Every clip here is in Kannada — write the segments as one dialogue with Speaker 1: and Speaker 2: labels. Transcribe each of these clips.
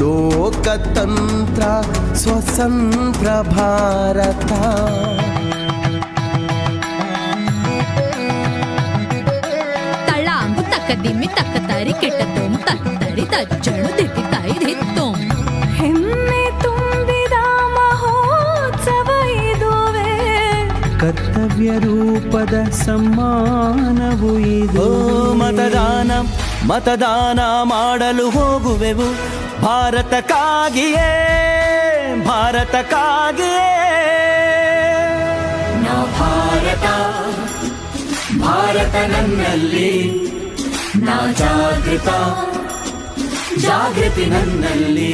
Speaker 1: ಲೋಕತಂತ್ರ ಸ್ವತಂತ್ರ ಭಾರತ
Speaker 2: ತಳ ಅಂಬು ತಕ್ಕ ದಿಮ್ಮಿ ತಕ್ಕ ತರಿ ಕೆಟ್ಟ ತೊಂ ತತ್ತರಿ ತಜ್ಜಣು ದಿಟ್ಟಿ ತಾಯಿ ದಿತ್ತೋಂ
Speaker 3: ಹೆಮ್ಮೆ ತುಂಬಿದ ಮಹೋತ್ಸವ ಇದುವೆ
Speaker 4: ಕರ್ತವ್ಯ ರೂಪದ ಸಮ್ಮಾನವು ಇದು ಮತದಾನ ಮತದಾನ ಮಾಡಲು ಹೋಗುವೆವು. ಭಾರತಕ್ಕಾಗಿಯೇ ಭಾರತಕ್ಕಾಗಿಯೇ. ನಾ ಭಾರತ ಭಾರತ ನನ್ನಲ್ಲಿ. ನಾ ಜಾಗೃತ ಜಾಗೃತಿ ನನ್ನಲ್ಲಿ.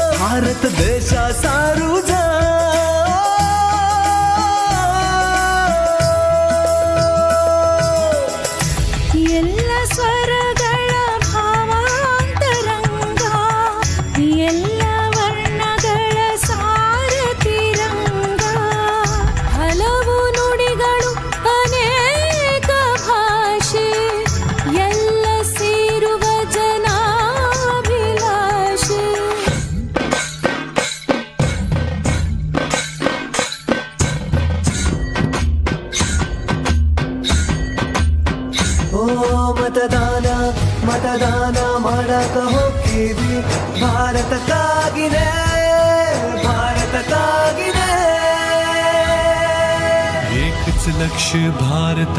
Speaker 4: भारत देशा सारू जा ಮತದಾನ ಮತದಾನ ಮಾಡಕ ಹೋಗ್ತೀವಿ ಭಾರತಕ್ಕಾಗಿನೇ ಭಾರತಕ್ಕಾಗಿನೇ
Speaker 5: एकच लक्ष भारत